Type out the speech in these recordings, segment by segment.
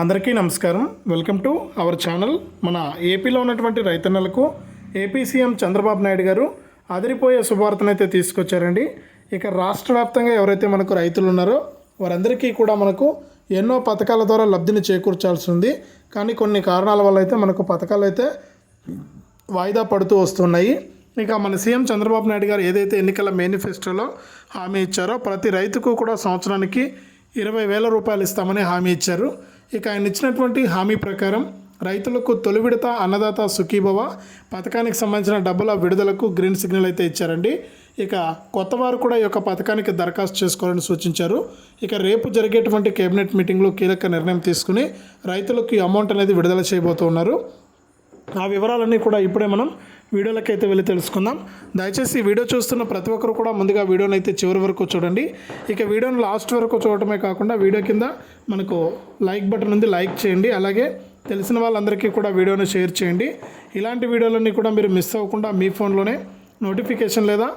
అందరికీ నమస్కారం. Welcome to our channel. మన ఏపీలో ఉన్నటువంటి రైతన్నలకు ఏపీ సీఎం చంద్రబాబు నాయుడు గారు అదిరిపోయే శుభవార్తనైతే తీసుకొచ్చారండి. ఇక రాష్ట్ర వ్యాప్తంగా ఎవరైతే మనకు రైతులు ఉన్నారో వారందరికీ కూడా మనకు ఎన్నో పథకాల ద్వారా లబ్ధిని చేకూర్చాల్సి ఉంది. కానీ కొన్ని కారణాల వల్ల అయితే మనకు పథకాలు అయితే వాయిదా పడుతూ వస్తున్నాయి. ఇక మన సీఎం చంద్రబాబు నాయుడు గారు ఏదైతే ఎన్నికల మేనిఫెస్టోలో హామీ ఇచ్చారో ప్రతి రైతుకు కూడా సంవత్సరానికి ఇరవై వేల రూపాయలు ఇస్తామని హామీ ఇచ్చారు. ఇక ఆయన ఇచ్చినటువంటి హామీ ప్రకారం రైతులకు తొలి విడత అన్నదాత సుఖీభవ పథకానికి సంబంధించిన డబ్బుల విడుదలకు గ్రీన్ సిగ్నల్ అయితే ఇచ్చారండి. ఇక కొత్త వారు కూడా ఈ యొక్క పథకానికి దరఖాస్తు చేసుకోవాలని సూచించారు. ఇక రేపు జరిగేటువంటి కేబినెట్ మీటింగ్లో కీలక నిర్ణయం తీసుకుని రైతులకు ఈ అమౌంట్ అనేది విడుదల చేయబోతున్నారు ఆ వివరాలన్నీ కూడా ఇప్పుడే మనం వీడియోలకి అయితే వెళ్ళి తెలుసుకుందాం. దయచేసి వీడియో చూస్తున్న ప్రతి ఒక్కరు కూడా ముందుగా వీడియోని అయితే చివరి వరకు చూడండి. ఇక వీడియోని లాస్ట్ వరకు చూడటమే కాకుండా వీడియో కింద మనకు లైక్ బటన్ ఉంది లైక్ చేయండి. అలాగే తెలిసిన వాళ్ళందరికీ కూడా వీడియోని షేర్ చేయండి. ఇలాంటి వీడియోలన్నీ కూడా మీరు మిస్ అవ్వకుండా మీ ఫోన్లోనే నోటిఫికేషన్ లేదా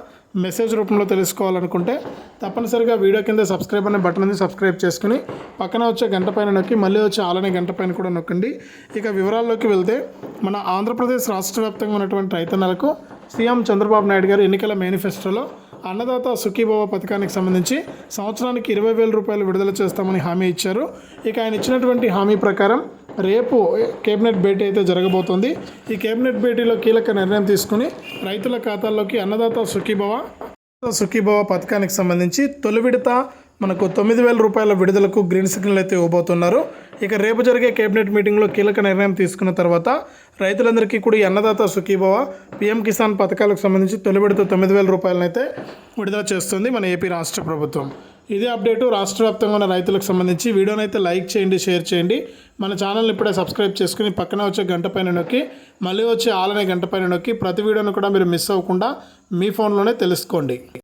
మెసేజ్ రూపంలో తెలుసుకోవాలనుకుంటే తప్పనిసరిగా వీడియో కింద సబ్స్క్రైబ్ అనే బటన్ ఉంది సబ్స్క్రైబ్ చేసుకుని పక్కన వచ్చే గంట పైన నొక్కి మళ్ళీ వచ్చే ఆలనే గంట పైన కూడా నొక్కండి. ఇక వివరాల్లోకి వెళ్తే మన ఆంధ్రప్రదేశ్ రాష్ట్ర వ్యాప్తంగా ఉన్నటువంటి రైతన్నలకు సీఎం చంద్రబాబు నాయుడు గారు ఎన్నికల మేనిఫెస్టోలో అన్నదాత సుఖీభవ పథకానికి సంబంధించి సంవత్సరానికి ఇరవై వేల రూపాయలు విడుదల చేస్తామని హామీ ఇచ్చారు. ఇక ఆయన ఇచ్చినటువంటి హామీ ప్రకారం రేపు కేబినెట్ భేటీ అయితే జరగబోతోంది. ఈ కేబినెట్ భేటీలో కీలక నిర్ణయం తీసుకుని రైతుల ఖాతాల్లోకి అన్నదాత సుఖీభవ సుఖీభవ పథకానికి సంబంధించి తొలి విడత మనకు తొమ్మిది వేల రూపాయల విడుదలకు గ్రీన్ సిగ్నల్ అయితే ఇవ్వబోతున్నారు. ఇక రేపు జరిగే కేబినెట్ మీటింగ్లో కీలక నిర్ణయం తీసుకున్న తర్వాత రైతులందరికీ కూడా ఈ అన్నదాత సుఖీభవ పిఎం కిసాన్ పథకాలకు సంబంధించి తొలి విడత తొమ్మిది వేల రూపాయలనైతే విడుదల చేస్తుంది మన ఏపీ రాష్ట్ర ప్రభుత్వం. ఇదే అప్డేటు రాష్ట్ర వ్యాప్తంగా ఉన్న రైతులకు సంబంధించి. వీడియోని అయితే లైక్ చేయండి షేర్ చేయండి. మన ఛానల్ని ఇప్పుడే సబ్స్క్రైబ్ చేసుకుని పక్కన వచ్చే గంట పైన నొక్కి మళ్ళీ వచ్చే ఆలనే గంట పైన నొక్కి ప్రతి వీడియోను కూడా మీరు మిస్ అవ్వకుండా మీ ఫోన్లోనే తెలుసుకోండి.